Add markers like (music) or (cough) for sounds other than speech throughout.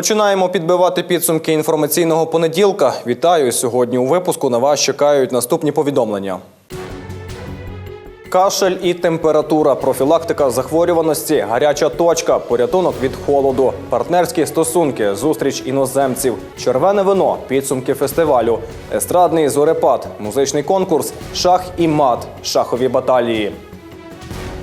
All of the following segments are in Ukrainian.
Починаємо підбивати підсумки інформаційного понеділка. Вітаю! Сьогодні. У випуску на вас чекають наступні повідомлення. Кашель і температура, профілактика захворюваності, гаряча точка, порятунок від холоду, партнерські стосунки, зустріч іноземців, червене вино, підсумки фестивалю, естрадний зорепад, музичний конкурс, шах і мат, шахові баталії.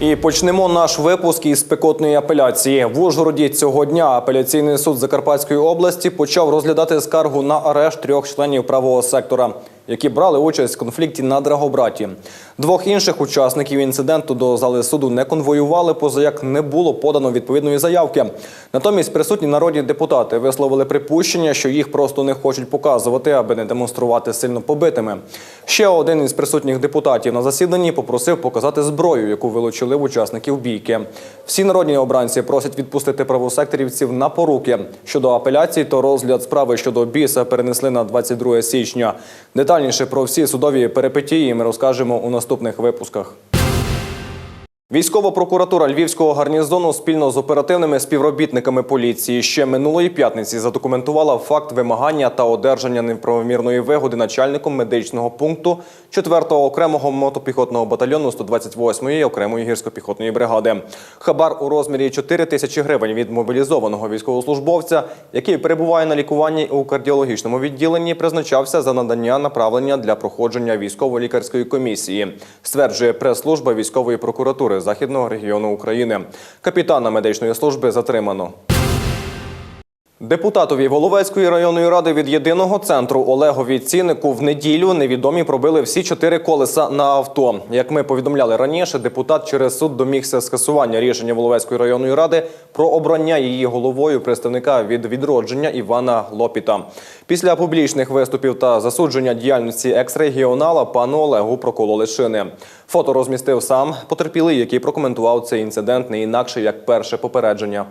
І почнемо наш випуск із спекотної апеляції. В Ужгороді цього дня апеляційний суд Закарпатської області почав розглядати скаргу на арешт трьох членів правого сектора, які брали участь в конфлікті на Драгобраті. Двох інших учасників інциденту до зали суду не конвоювали, поза як не було подано відповідної заявки. Натомість присутні народні депутати висловили припущення, що їх просто не хочуть показувати, аби не демонструвати сильно побитими. Ще один із присутніх депутатів на засіданні попросив показати зброю, яку вилучили в учасників бійки. Всі народні обранці просять відпустити правосекторівців на поруки. Щодо апеляції, то розгляд справи щодо біса перенесли на 22 січня. Детальніше про всі судові перипетії ми розкажемо у наступних випусках. Військова прокуратура Львівського гарнізону спільно з оперативними співробітниками поліції ще минулої п'ятниці задокументувала факт вимагання та одержання неправомірної вигоди начальником медичного пункту 4-го окремого мотопіхотного батальйону 128-ї окремої гірсько-піхотної бригади. Хабар у розмірі 4 тисячі гривень від мобілізованого військовослужбовця, який перебуває на лікуванні у кардіологічному відділенні, призначався за надання направлення для проходження військово-лікарської комісії, стверджує прес-служба військової прокуратури Західного регіону України. Капітана медичної служби затримано. Депутатові Воловецької районної ради від єдиного центру Олегові Ціннику в неділю невідомі пробили всі чотири колеса на авто. Як ми повідомляли раніше, депутат через суд домігся скасування рішення Воловецької районної ради про обрання її головою представника від відродження Івана Лопіта. Після публічних виступів та засудження діяльності екс-регіонала пану Олегу прокололи шини. Фото розмістив сам потерпілий, який прокоментував цей інцидент не інакше як перше попередження.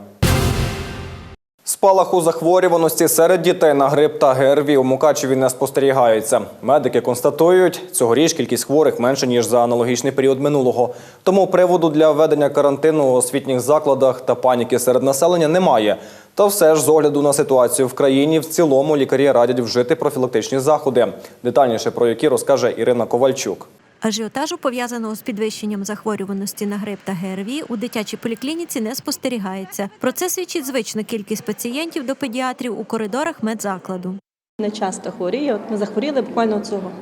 Спалаху захворюваності серед дітей на грип та ГРВІ у Мукачеві не спостерігається. Медики констатують, цьогоріч кількість хворих менше ніж за аналогічний період минулого. Тому приводу для введення карантину у освітніх закладах та паніки серед населення немає. Та все ж з огляду на ситуацію в країні в цілому лікарі радять вжити профілактичні заходи. Детальніше про які розкаже Ірина Ковальчук. Ажіотажу, пов'язаного з підвищенням захворюваності на грип та ГРВІ, у дитячій поліклініці не спостерігається. Про це свідчить звична кількість пацієнтів до педіатрів у коридорах медзакладу. Не часто хворіє. От ми захворіли буквально цього.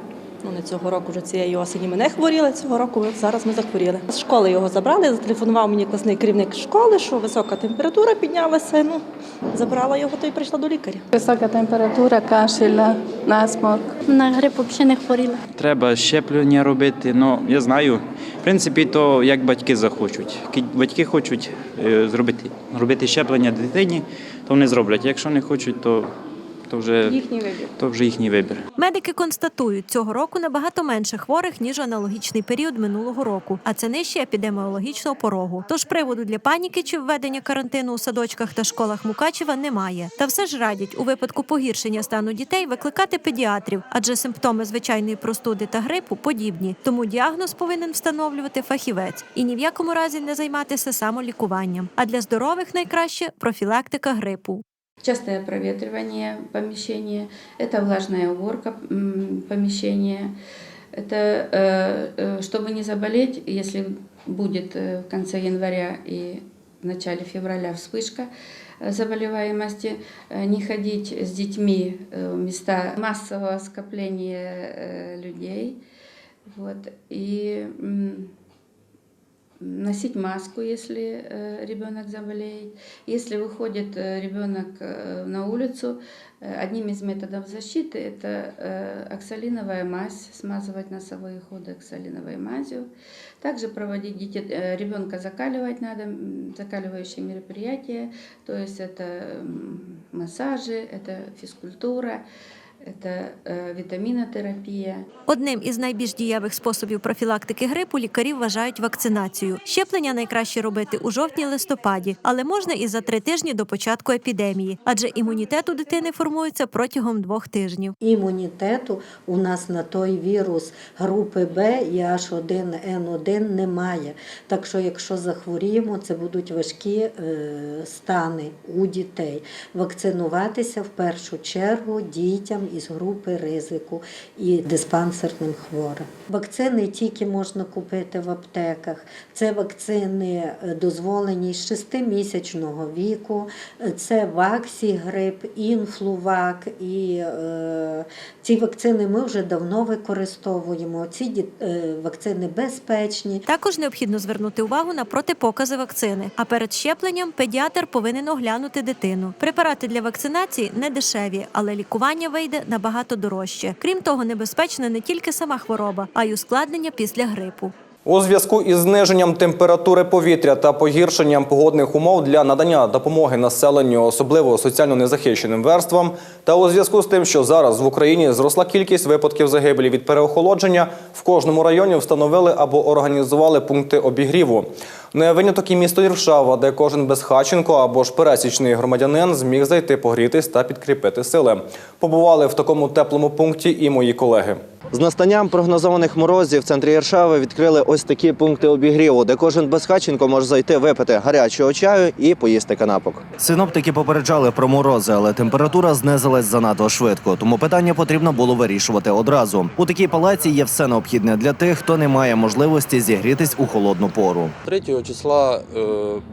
Ну не цього року, вже цієї осені ми не хворіли. Цього року зараз ми захворіли. З школи його забрали. Зателефонував мені класний керівник школи, що висока температура піднялася. Ну забрала його, то й прийшла до лікаря. Висока температура, кашель, насморк. На грип взагалі не хворіла. Треба щеплення робити. Ну я знаю. В принципі, то як батьки захочуть. Ки- Батьки хочуть е, зробити робити щеплення дитині, то вони зроблять. Якщо не хочуть, то, то вже Їхній вибір. то вже їхній вибір. Медики констатують, цього року набагато менше хворих ніж аналогічний період минулого року, а це нижче епідеміологічного порогу. Тож приводу для паніки чи введення карантину у садочках та школах Мукачева немає. Та все ж радять у випадку погіршення стану дітей викликати педіатрів, адже симптоми звичайної простуди та грипу подібні. Тому діагноз повинен встановлювати фахівець і ні в якому разі не займатися самолікуванням. А для здорових найкраще профілактика грипу. Частое проветривание помещения, это влажная уборка помещения, это э, э, чтобы не заболеть, если будет э, в конце января и в начале февраля вспышка заболеваемости, не ходить с детьми в места массового скопления людей, вот, и носить маску, если э, ребенок заболеет. Если выходит э, ребенок э, на улицу, одним из методов защиты это оксалиновая мазь, смазывать носовые ходы оксалиновой мазью. Также проводить детей, ребенка закаливать надо, закаливающие мероприятия, то есть это массажи, это физкультура, это э, витаминотерапия. Одним із найбільш дієвих способів профілактики грипу лікарі вважають вакцинацію. Щеплення найкраще робити у жовтні-листопаді, але можна і за три тижні до початку епідемії, адже імунітет у дитини формується протягом двох тижнів. Імунітету у нас на той вірус групи Б і H1N1 немає. Так що, якщо захворіємо, це будуть важкі е, стани у дітей. Вакцинуватися в першу чергу дітям із групи ризику і диспансерним хворим. Вакцини тільки можна купити в аптеках. Це вакцини е, дозволені з 6-місячного віку. Це ваксігрип, інфлувак і е, ці вакцини ми вже давно використовуємо. Ці е, вакцини безпечні. Також необхідно звернути увагу на протипокази вакцини. А перед щепленням педіатр повинен оглянути дитину. Препарати для вакцинації не дешеві, але лікування вийде набагато дорожче. Крім того, небезпечна не тільки сама хвороба, а й ускладнення після грипу. У зв'язку із зниженням температури повітря та погіршенням погодних умов для надання допомоги населенню, особливо соціально незахищеним верствам, та у зв'язку з тим, що зараз в Україні зросла кількість випадків загибелі від переохолодження, в кожному районі встановили або організували пункти обігріву. Не виняток і місто Іршава, де кожен безхаченко або ж пересічний громадянин зміг зайти погрітись та підкріпити сили. Побували в такому теплому пункті і мої колеги. З настанням прогнозованих морозів в центрі Іршави відкрили ось такі пункти обігріву, де кожен безхатченко може зайти випити гарячого чаю і поїсти канапок. Синоптики попереджали про морози, але температура знизилась занадто швидко, тому питання потрібно було вирішувати одразу. У такій палаці є все необхідне для тих, хто не має можливості зігрітись у холодну пору. 3 числа е,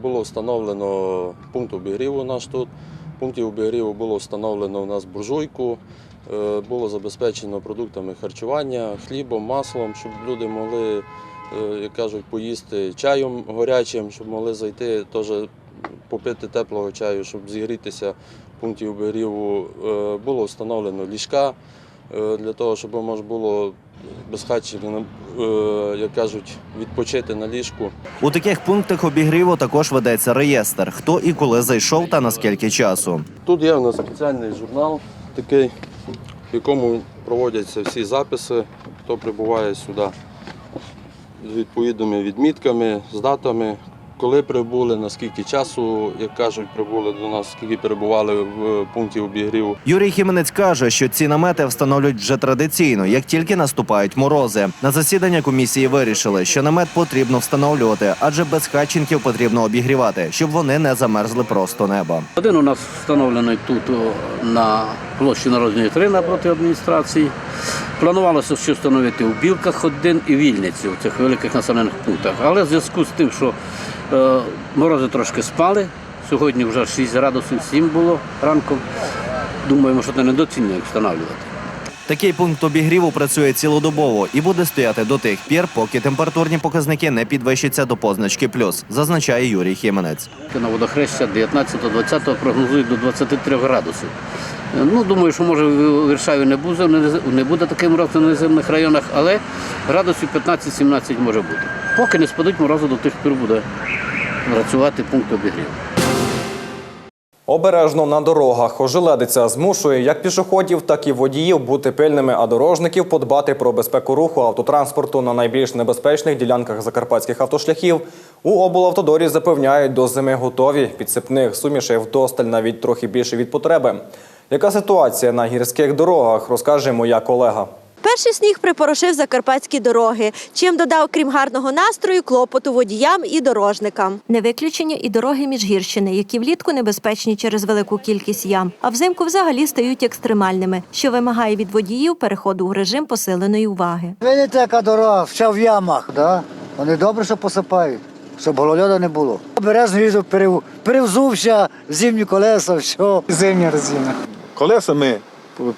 було встановлено пункт обігріву наш тут. В пункті обігріву було встановлено у нас буржуйку, е, було забезпечено продуктами харчування, хлібом, маслом, щоб люди могли, як кажуть, поїсти чаєм гарячим, щоб могли зайти теж попити теплого чаю, щоб зігрітися в пункті обігріву. Е, Було встановлено ліжка е, для того, щоб можна було безхатченим, е, як кажуть, відпочити на ліжку. У таких пунктах обігріву також ведеться реєстр, хто і коли зайшов та наскільки часу. Тут є у нас спеціальний журнал, такий, в якому проводяться всі записи, хто прибуває сюди з відповідними відмітками, з датами, коли прибули, наскільки часу, як кажуть, прибули до нас, скільки перебували в пункті обігріву. Юрій Хіменець каже, що ці намети встановлюють вже традиційно, як тільки наступають морози. На засідання комісії вирішили, що намет потрібно встановлювати, адже без безхатченків потрібно обігрівати, щоб вони не замерзли просто неба. Один у нас встановлений тут на площі Народної 3 напроти адміністрації. Планувалося ще встановити у Білках один і Вільниці у цих великих населених пунктах. Але в зв'язку з тим, що е, морози трошки спали, сьогодні вже 6 градусів 7 було ранком. Думаємо, що це недоцільно їх встановлювати. Такий пункт обігріву працює цілодобово і буде стояти до тих пір, поки температурні показники не підвищаться до позначки плюс, зазначає Юрій Хіменець. На водохреща 19-20 прогнозують до 23 градусів. Ну, думаю, що може в Віршаві не буде, не буде такий мороз на низинних районах, але градусів 15-17 може бути. Поки не спадуть морози, до тих пір буде працювати пункт обігріву. Обережно на дорогах ожеледиця змушує як пішоходів, так і водіїв бути пильними, а дорожників подбати про безпеку руху автотранспорту на найбільш небезпечних ділянках закарпатських автошляхів. У облавтодорі запевняють, до зими готові підсипних сумішей вдосталь навіть трохи більше від потреби. Яка ситуація на гірських дорогах, розкаже моя колега. Перший сніг припорошив закарпатські дороги, чим додав, крім гарного настрою, клопоту водіям і дорожникам. Не виключення і дороги Міжгірщини, які влітку небезпечні через велику кількість ям, а взимку взагалі стають екстремальними, що вимагає від водіїв переходу в режим посиленої уваги. Видите, яка дорога, вся в ямах, да? Вони добре, що посипають, щоб голольода не було. Березно їздив, перевзувся, зимні колеса, все. Зимня резина. Колеса ми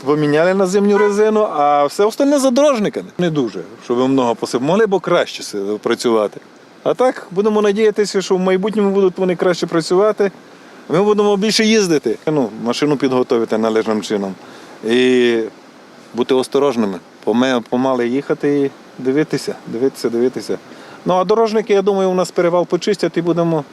поміняли на зимню резину, а все остальне за дорожниками. Не дуже, щоб много посипали. Могли б краще працювати. А так будемо надіятися, що в майбутньому будуть вони краще працювати. Ми будемо більше їздити. Ну, машину підготувати належним чином. І бути осторожними, помали їхати і дивитися, дивитися, дивитися. Ну а дорожники, я думаю, у нас перевал почистять і будемо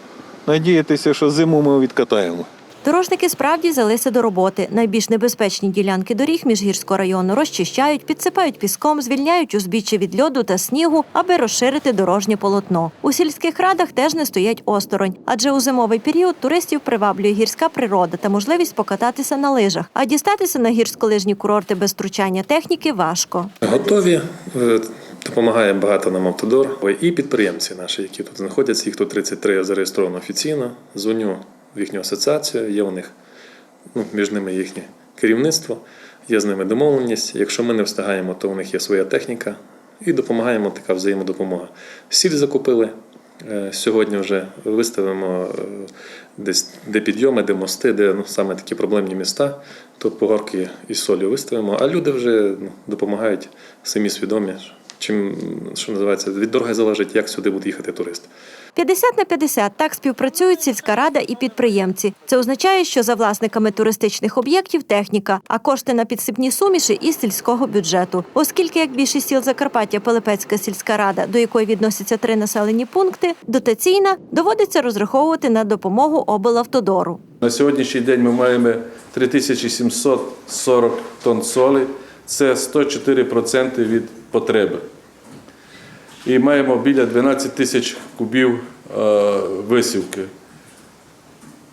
надіятися, що зиму ми відкатаємо. Дорожники справді взялися до роботи. Найбільш небезпечні ділянки доріг Міжгірського району розчищають, підсипають піском, звільняють узбіччя від льоду та снігу, аби розширити дорожнє полотно. У сільських радах теж не стоять осторонь, адже у зимовий період туристів приваблює гірська природа та можливість покататися на лижах. А дістатися на гірськолижні курорти без втручання техніки важко. Готові. Е, Допомагає багато нам автодор. І підприємці наші, які тут знаходяться, їх тут 33 зареєстровано офіційно. Дзвоню в їхню асоціацію, є у них ну, між ними їхнє керівництво, є з ними домовленість. Якщо ми не встигаємо, то у них є своя техніка і допомагаємо така взаємодопомога. Сіль закупили. е, Сьогодні вже виставимо е, десь де підйоми, де мости, де ну, саме такі проблемні міста. Тут погорки із солью виставимо, а люди вже ну, допомагають самі свідомі. Чим що називається від дороги залежить, як сюди буде їхати турист. 50 на 50 – так співпрацюють сільська рада і підприємці. Це означає, що за власниками туристичних об'єктів техніка, а кошти на підсипні суміші із сільського бюджету. Оскільки, як більшість сіл Закарпаття, Пилипецька сільська рада, до якої відносяться три населені пункти, дотаційна, доводиться розраховувати на допомогу облавтодору. На сьогоднішній день ми маємо 3740 тонн солі, це 104% від потреби. І маємо біля 12 тисяч кубів е, висівки.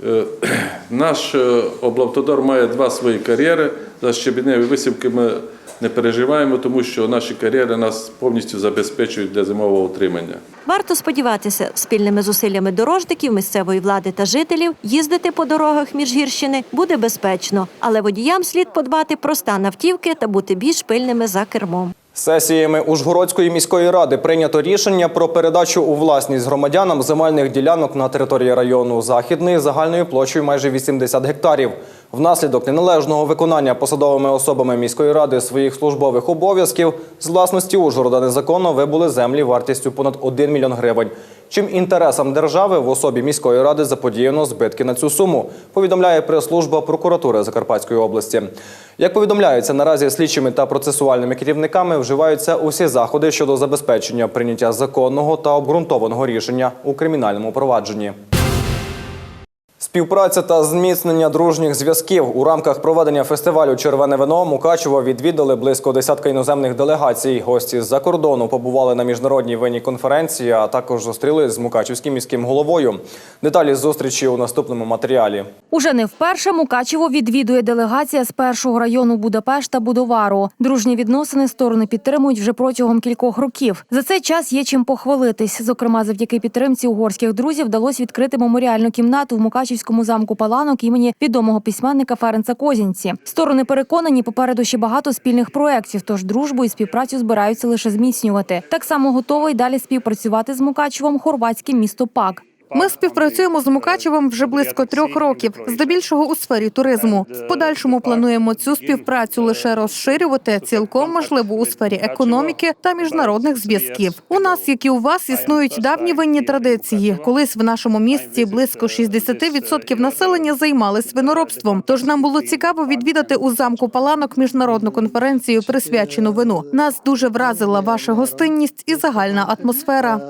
Е, (clears throat) Наш е, облавтодор має два свої кар'єри. За щебеневі висівки ми не переживаємо, тому що наші кар'єри нас повністю забезпечують для зимового утримання. Варто сподіватися, спільними зусиллями дорожників, місцевої влади та жителів їздити по дорогах Міжгірщини буде безпечно, але водіям слід подбати про стан автівки та бути більш пильними за кермом. Сесіями Ужгородської міської ради прийнято рішення про передачу у власність громадянам земельних ділянок на території району Західний загальною площею майже 80 гектарів. Внаслідок неналежного виконання посадовими особами міської ради своїх службових обов'язків з власності Ужгорода незаконно вибули землі вартістю понад 1 мільйон гривень. Чим інтересам держави в особі міської ради заподіяно збитки на цю суму, повідомляє прес-служба прокуратури Закарпатської області. Як повідомляється, наразі слідчими та процесуальними керівниками вживаються усі заходи щодо забезпечення прийняття законного та обґрунтованого рішення у кримінальному провадженні. Співпраця та зміцнення дружніх зв'язків у рамках проведення фестивалю Червене вино Мукачево відвідали близько десятка іноземних делегацій. Гості з-за кордону побували на міжнародній винній конференції, а також зустрілись з Мукачівським міським головою. Деталі зустрічі у наступному матеріалі. Уже не вперше Мукачево відвідує делегація з першого району Будапешта Будовару. Дружні відносини сторони підтримують вже протягом кількох років. За цей час є чим похвалитись. Зокрема, завдяки підтримці угорських друзів вдалося відкрити меморіальну кімнату в Мукачівському замку Паланок імені відомого письменника Ференца Козінці. Сторони переконані, попереду ще багато спільних проєктів, тож дружбу і співпрацю збираються лише зміцнювати. Так само готовий далі співпрацювати з Мукачевом хорватське місто Пак. Ми співпрацюємо з Мукачевом вже близько трьох років, здебільшого у сфері туризму. В подальшому плануємо цю співпрацю лише розширювати, цілком можливо у сфері економіки та міжнародних зв'язків. У нас, як і у вас, існують давні винні традиції. Колись в нашому місті близько 60% населення займались виноробством. Тож нам було цікаво відвідати у замку Паланок міжнародну конференцію, присвячену вину. Нас дуже вразила ваша гостинність і загальна атмосфера.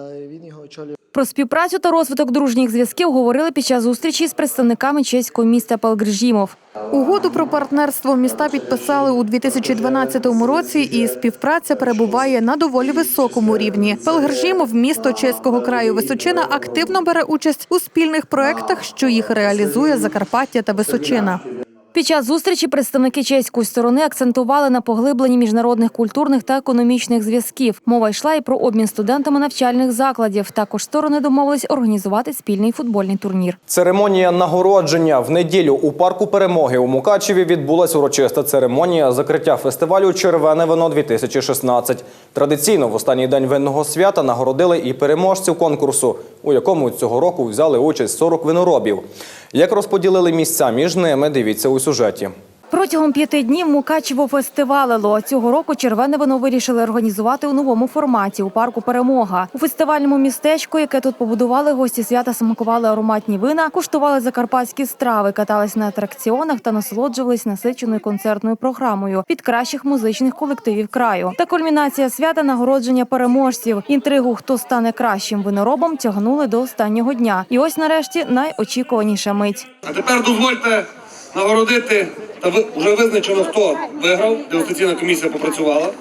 Про співпрацю та розвиток дружніх зв'язків говорили під час зустрічі з представниками чеського міста Палгрижімов. Угоду про партнерство міста підписали у 2012 році, і співпраця перебуває на доволі високому рівні. Пелгржімов, місто чеського краю Височина, активно бере участь у спільних проектах, що їх реалізує Закарпаття та Височина. Під час зустрічі представники чеської сторони акцентували на поглибленні міжнародних культурних та економічних зв'язків. Мова йшла і про обмін студентами навчальних закладів. Також сторони домовились організувати спільний футбольний турнір. Церемонія нагородження в неділю у парку перемоги у Мукачеві відбулася урочиста церемонія закриття фестивалю Червене вино 2016 Традиційно в останній день винного свята нагородили і переможців конкурсу, у якому цього року взяли участь 40 виноробів. Як розподілили місця між ними, дивіться у сюжеті. Протягом п'яти днів Мукачево фестивалило. Цього року червоне вино вирішили організувати у новому форматі у парку Перемога. У фестивальному містечку, яке тут побудували, гості свята смакували ароматні вина, куштували закарпатські страви, катались на атракціонах та насолоджувались насиченою концертною програмою від кращих музичних колективів краю. Та кульмінація свята нагородження переможців. Інтригу, хто стане кращим виноробом, тягнули до останнього дня. І ось нарешті найочікуваніша мить. А тепер дозвольте нагородити, та вже визначено, хто виграв. Дегустаційна комісія попрацювала.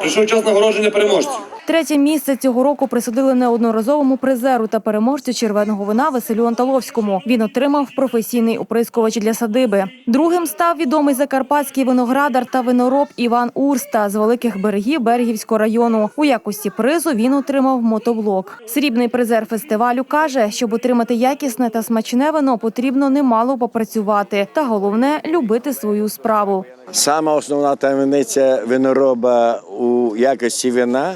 Прийшов час нагородження переможців. Третє місце цього року присудили неодноразовому призеру та переможцю червоного вина Василю Анталовському. Він отримав професійний оприскувач для садиби. Другим став відомий закарпатський виноградар та винороб Іван Урста з великих берегів Берегівського району. У якості призу він отримав мотоблок. Срібний призер фестивалю каже, щоб отримати якісне та смачне вино, потрібно немало попрацювати. Та головне любити свою справу. Сама основна таємниця винороба у якості вина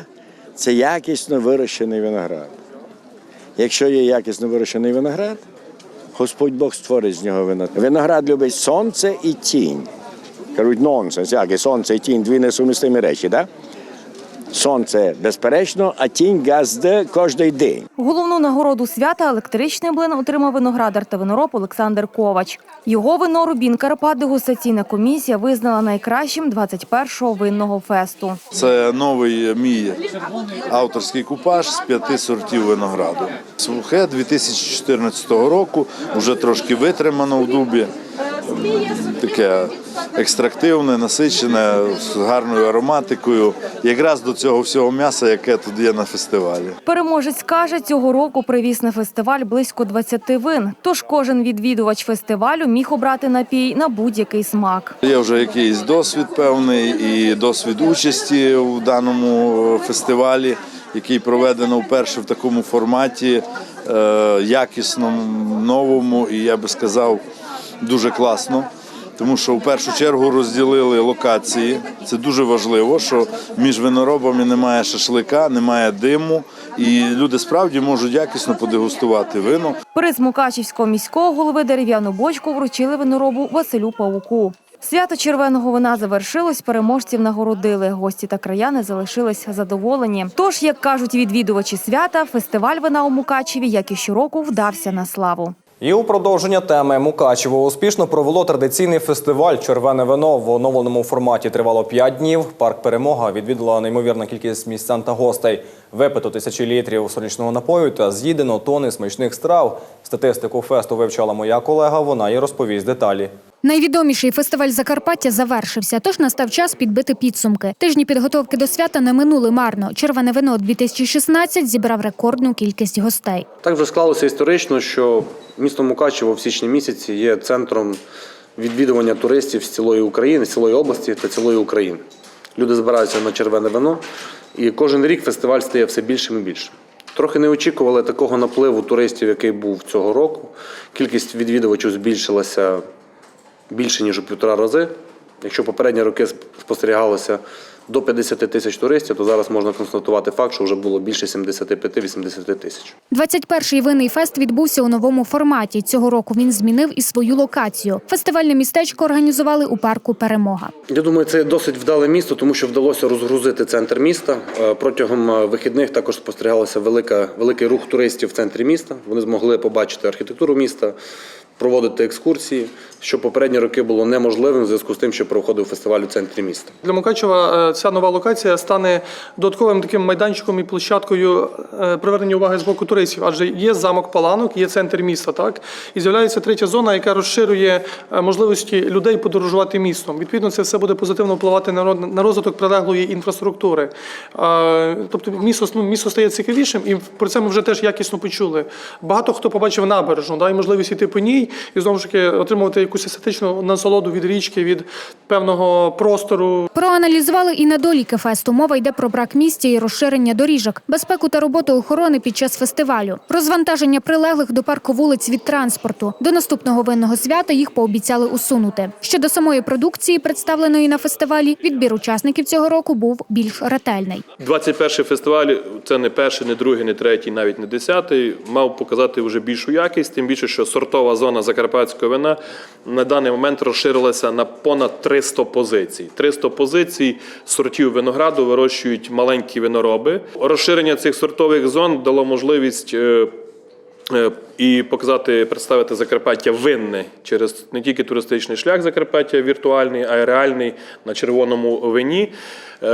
це якісно вирощений виноград. Якщо є якісно вирощений виноград, Господь Бог створить з нього вино. Виноград любить сонце і тінь. Кажуть, нонсенс, як і сонце і тінь дві несумістимі речі, так? Сонце безперечно, а тінь газде кожний день. Головну нагороду свята електричний блин отримав виноградар та винороб Олександр Ковач. Його вино Рубін Карпат дегустаційна комісія визнала найкращим 21-го винного фесту. Це новий мій авторський купаж з п'яти сортів винограду. Сухе 2014 року, вже трошки витримано в дубі. Таке екстрактивне, насичене, з гарною ароматикою, якраз до цього всього м'яса, яке тут є на фестивалі. Переможець каже, цього року привіз на фестиваль близько 20 вин. Тож кожен відвідувач фестивалю міг обрати напій на будь-який смак. Є вже якийсь досвід певний і досвід участі у даному фестивалі, який проведено вперше в такому форматі, е, якісному, новому, і я би сказав, дуже класно. Тому що в першу чергу розділили локації. Це дуже важливо, що між виноробами немає шашлика, немає диму, і люди справді можуть якісно подегустувати вино. Приз Мукачівського міського голови дерев'яну бочку вручили виноробу Василю Павуку. Свято червоного вина завершилось, переможців нагородили. Гості та краяни залишились задоволені. Тож, як кажуть відвідувачі свята, фестиваль вина у Мукачеві, як і щороку, вдався на славу. І у продовження теми Мукачево успішно провело традиційний фестиваль Червене вино в оновленому форматі тривало 5 днів. Парк Перемога відвідала неймовірна кількість містян та гостей. Випито тисячі літрів сонячного напою та з'їдено тони смачних страв. Статистику фесту вивчала моя колега. Вона і розповість деталі. Найвідоміший фестиваль Закарпаття завершився, тож настав час підбити підсумки. Тижні підготовки до свята не минули марно. Червоне вино 2016 зібрав рекордну кількість гостей. Так вже склалося історично, що місто Мукачево в січні місяці є центром відвідування туристів з цілої України, з цілої області та цілої України. Люди збираються на червоне вино, і кожен рік фестиваль стає все більшим і більшим. Трохи не очікували такого напливу туристів, який був цього року. Кількість відвідувачів збільшилася більше ніж у півтора рази. Якщо попередні роки спостерігалося до 50 тисяч туристів, то зараз можна констатувати факт, що вже було більше 75-80 тисяч. 21-й винний фест відбувся у новому форматі. Цього року він змінив і свою локацію. Фестивальне містечко організували у парку Перемога. Я думаю, це досить вдале місто, тому що вдалося розгрузити центр міста. Е, Протягом е, вихідних також спостерігалося велика, великий рух туристів в центрі міста. Вони змогли побачити архітектуру міста, проводити екскурсії, що попередні роки було неможливим в зв'язку з тим, що проходив фестиваль у центрі міста. Для Мукачева е, ця нова локація стане додатковим таким майданчиком і площадкою е, привернення уваги з боку туристів, адже є замок Паланок, є центр міста, так і з'являється третя зона, яка розширює е, можливості людей подорожувати містом. Відповідно, це все буде позитивно впливати на розвиток прилеглої інфраструктури. Тобто місто ну, місто стає цікавішим, і про це ми вже теж якісно почули. Багато хто побачив набережну, да, і можливість йти по ній і знову ж таки отримувати якусь естетичну насолоду від річки, від певного простору. Проаналізували і недоліки фесту. Мова йде про брак місця і розширення доріжок, безпеку та роботу охорони під час фестивалю, розвантаження прилеглих до парку вулиць від транспорту. До наступного винного свята їх пообіцяли усунути. Щодо самої продукції, представленої на фестивалі, відбір учасників цього року був більш ретельний. 21 фестиваль це не перший, не другий, не третій, навіть не десятий. Мав показати вже більшу якість, тим більше, що сортова зона закарпатського вина на даний момент розширилася на понад 300 позицій. 300 позицій сортів винограду вирощують маленькі винороби. Розширення цих сортових зон дало можливість. е, Е, і показати, представити Закарпаття винне через не тільки туристичний шлях Закарпаття віртуальний, а й реальний на червоному вині. Е,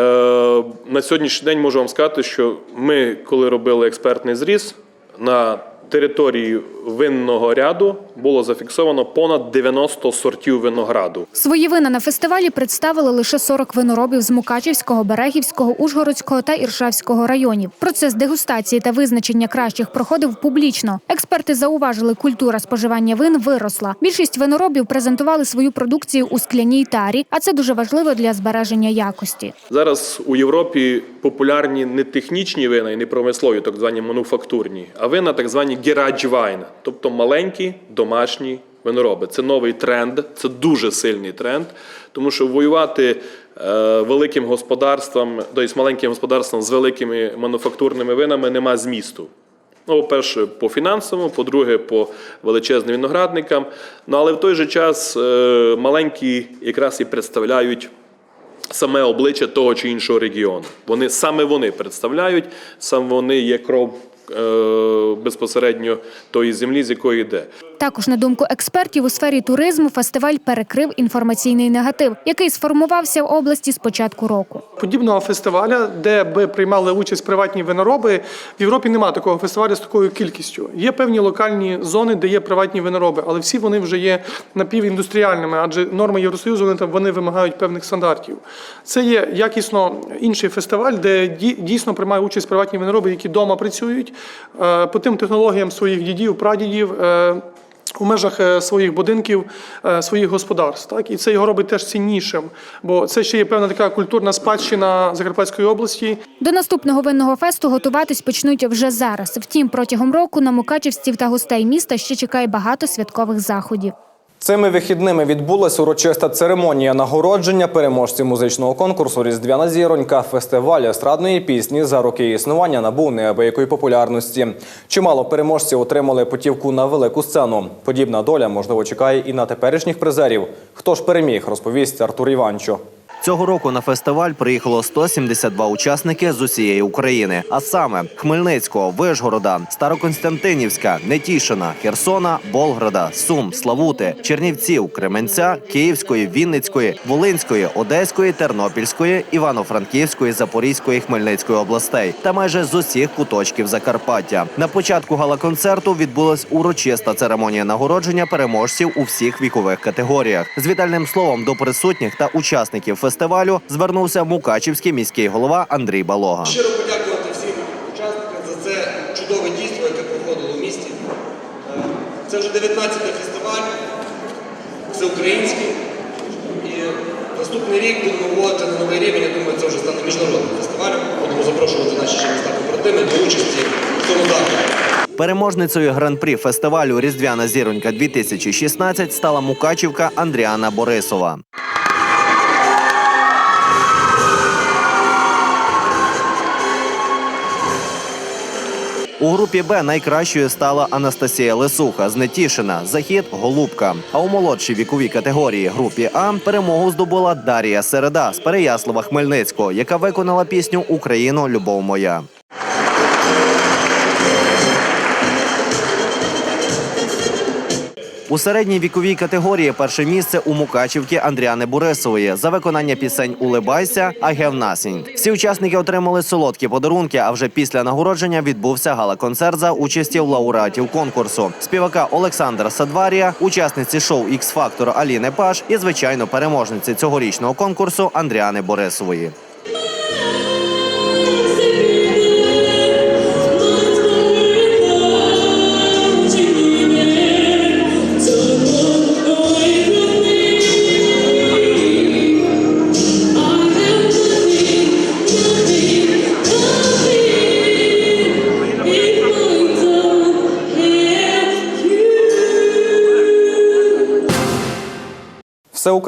На сьогоднішній день можу вам сказати, що ми, коли робили експертний зріз, на території винного ряду було зафіксовано понад 90 сортів винограду. Свої вина на фестивалі представили лише 40 виноробів з Мукачівського, Берегівського, Ужгородського та Іршавського районів. Процес дегустації та визначення кращих проходив публічно. Експерти зауважили, культура споживання вин виросла. Більшість виноробів презентували свою продукцію у скляній тарі, а це дуже важливо для збереження якості. Зараз у Європі популярні не технічні вина і не промислові, так звані мануфактурні, а вина так звані garage тобто маленькі домашні винороби. Це новий тренд, це дуже сильний тренд, тому що воювати е, великим господарством, тобто маленьким господарством з великими мануфактурними винами нема змісту. Ну, по-перше, по фінансовому, по-друге, по величезним виноградникам. Ну, але в той же час е, маленькі якраз і представляють саме обличчя того чи іншого регіону. Вони саме вони представляють, саме вони є кров безпосередньо тої землі, з якої йде. Також, на думку експертів, у сфері туризму фестиваль перекрив інформаційний негатив, який сформувався в області з початку року. Подібного фестиваля, де би приймали участь приватні винороби, в Європі немає такого фестивалю з такою кількістю. Є певні локальні зони, де є приватні винороби, але всі вони вже є напівіндустріальними, адже норми Євросоюзу вони там вони вимагають певних стандартів. Це є якісно інший фестиваль, де ді- дійсно приймають участь приватні винороби, які вдома працюють е, по тим технологіям своїх дідів, прадідів. У межах е, своїх будинків, е, своїх господарств. Так? І це його робить теж ціннішим, бо це ще є певна така культурна спадщина Закарпатської області. До наступного винного фесту готуватись почнуть вже зараз. Втім, протягом року на мукачівців та гостей міста ще чекає багато святкових заходів. Цими вихідними відбулася урочиста церемонія нагородження переможців музичного конкурсу Різдвяна зіронька фестиваль естрадної пісні за роки існування набув неабиякої популярності. Чимало переможців отримали путівку на велику сцену. Подібна доля можливо чекає і на теперішніх призерів. Хто ж переміг, розповість Артур Іванчо. Цього року на фестиваль приїхало 172 учасники з усієї України, а саме Хмельницького, Вишгорода, Староконстантинівська, Нетішина, Херсона, Болграда, Сум, Славути, Чернівців, Кременця, Київської, Вінницької, Волинської, Одеської, Тернопільської, Івано-Франківської, Запорізької, Хмельницької областей та майже з усіх куточків Закарпаття. На початку гала-концерту відбулась урочиста церемонія нагородження переможців у всіх вікових категоріях. З вітальним словом до присутніх та учасників фестивалю звернувся Мукачівський міський голова Андрій Балога. Щиро подякувати всім учасникам за це чудове дійство, яке проходило у місті. Е, Це вже 19-й фестиваль, всеукраїнський. І наступний рік будемо вводити на новий рівень. Я думаю, це вже стане міжнародним фестивалем. Будемо запрошувати наші ще міста побратими до участі в цьому заході. Переможницею гран-прі фестивалю Різдвяна зіронька 2016 стала мукачівка Андріана Борисова. У групі Б найкращою стала Анастасія Лисуха з Нетішина, захід Голубка. А у молодшій віковій категорії групі А перемогу здобула Дарія Середа з Переяслава Хмельницького, яка виконала пісню Україно, любов моя. У середній віковій категорії перше місце у Мукачівки Андріани Борисової за виконання пісень Улибайся, I have. Всі учасники отримали солодкі подарунки. А вже після нагородження відбувся гала-концерт за участі лауреатів конкурсу. Співака Олександра Садварія, учасниці шоу «Ікс Фактор» Аліни Паш і звичайно переможниці цьогорічного конкурсу Андріани Борисової.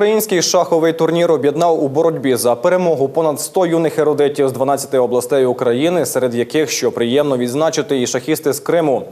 Всеукраїнський шаховий турнір об'єднав у боротьбі за перемогу понад 100 юних ерудитів з 12 областей України, серед яких, що приємно відзначити, і шахісти з Криму.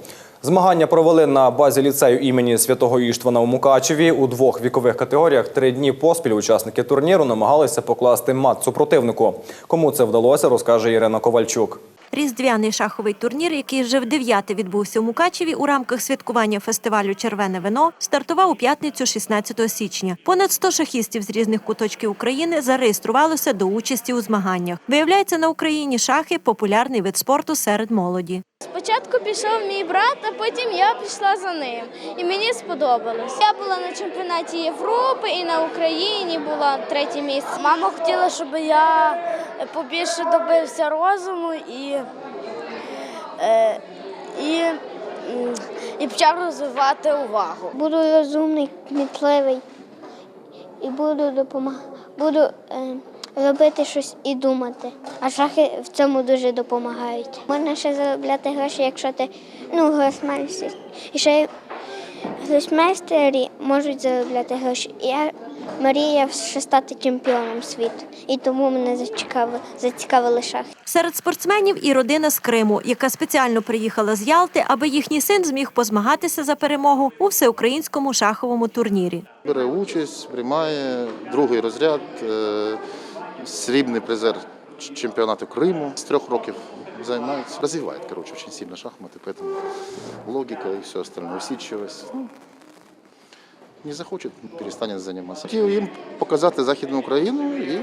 Змагання провели на базі ліцею імені святого Іштвана у Мукачеві. У двох вікових категоріях три дні поспіль учасники турніру намагалися покласти мат супротивнику. Кому це вдалося, розкаже Ірина Ковальчук. Різдвяний шаховий турнір, який вже в дев'яте відбувся у Мукачеві у рамках святкування фестивалю Червене вино, стартував у п'ятницю 16 січня. Понад 100 шахістів з різних куточків України зареєструвалося до участі у змаганнях. Виявляється, на Україні шахи популярний вид спорту серед молоді. Спочатку пішов мій брат, а потім я пішла за ним. І мені сподобалось. Я була на чемпіонаті Європи і на Україні була третє місце. Мама хотіла, щоб я побільше добився розуму і, е, і, і почав розвивати увагу. Буду розумний, кмітливий і буду допомагати. Буду е, робити щось і думати. А шахи в цьому дуже допомагають. Можна ще заробляти гроші, якщо ти ну, гросмейстер. І ще гросмейстері можуть заробляти гроші. Я мріяв ще стати чемпіоном світу. І тому мене зацікавили, зацікавили шахи. Серед спортсменів і родина з Криму, яка спеціально приїхала з Ялти, аби їхній син зміг позмагатися за перемогу у всеукраїнському шаховому турнірі. Бере участь, приймає другий розряд, е, срібний призер чемпіонату Криму. З трьох років займається. розвиває, коротше, очень сильно шахмати, поэтому логіка і все остальне, усидчивость. Ну, не захочет, перестанет заниматься. Хотів їм показати Західну Україну і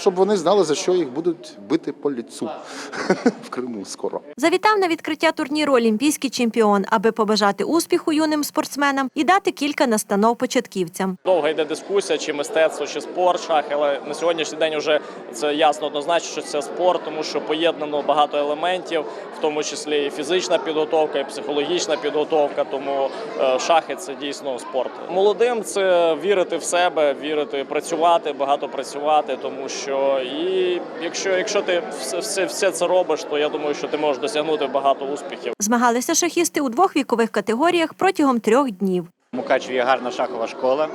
щоб вони знали, за що їх будуть бити по ліцу (laughs) в Криму скоро. Завітав на відкриття турніру олімпійський чемпіон, аби побажати успіху юним спортсменам і дати кілька настанов початківцям. Довга йде дискусія, чи мистецтво, чи спорт, шах, але на сьогоднішній день вже це ясно однозначно, що це спорт, тому що поєднано багато елементів, в тому числі і фізична підготовка, і психологічна підготовка. Тому е, шахи це дійсно спорт. Молодим це вірити в себе, вірити, працювати, багато працювати, тому що і якщо, якщо ти все, все, все це робиш, то я думаю, що ти можеш досягнути багато успіхів. Змагалися шахісти у двох вікових категоріях протягом трьох днів. У Мукачеві є гарна шахова школа.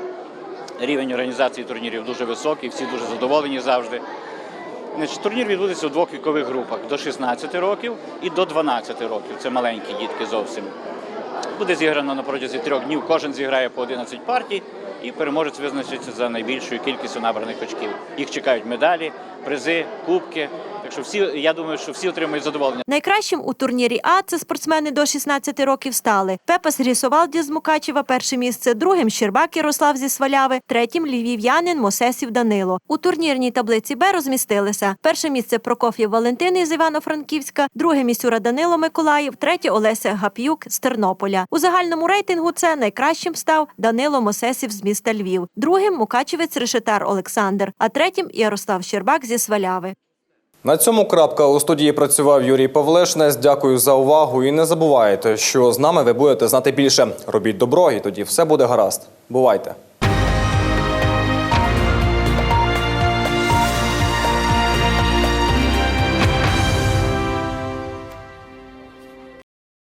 Рівень організації турнірів дуже високий, всі дуже задоволені завжди. Значить, турнір відбудеться у двох вікових групах до 16 років і до 12 років. Це маленькі дітки зовсім. Буде зіграно на протязі трьох днів. Кожен зіграє по 11 партій, і переможець визначиться за найбільшою кількістю набраних очків. Їх чекають медалі, призи, кубки. Так що всі, я думаю, що всі отримають задоволення. Найкращим у турнірі А це спортсмени до 16 років стали. Пепас Грісовалді з Мукачева перше місце, другим Щербак Ярослав зі Сваляви, третім львів'янин Мосесів Данило. У турнірній таблиці Б розмістилися перше місце Прокоф'єв Валентин із Івано-Франківська, друге Місюра Данило Миколаїв, третє Олеся Гап'юк з Тернополя. У загальному рейтингу це найкращим став Данило Мосесів з міста Львів, другим Мукачевець Решетар Олександр, а третім Ярослав Щербак зі Сваляви. На цьому крапка у студії працював Юрій Павлешнець. Дякую за увагу і не забувайте, що з нами ви будете знати більше. Робіть добро, і тоді все буде гаразд. Бувайте!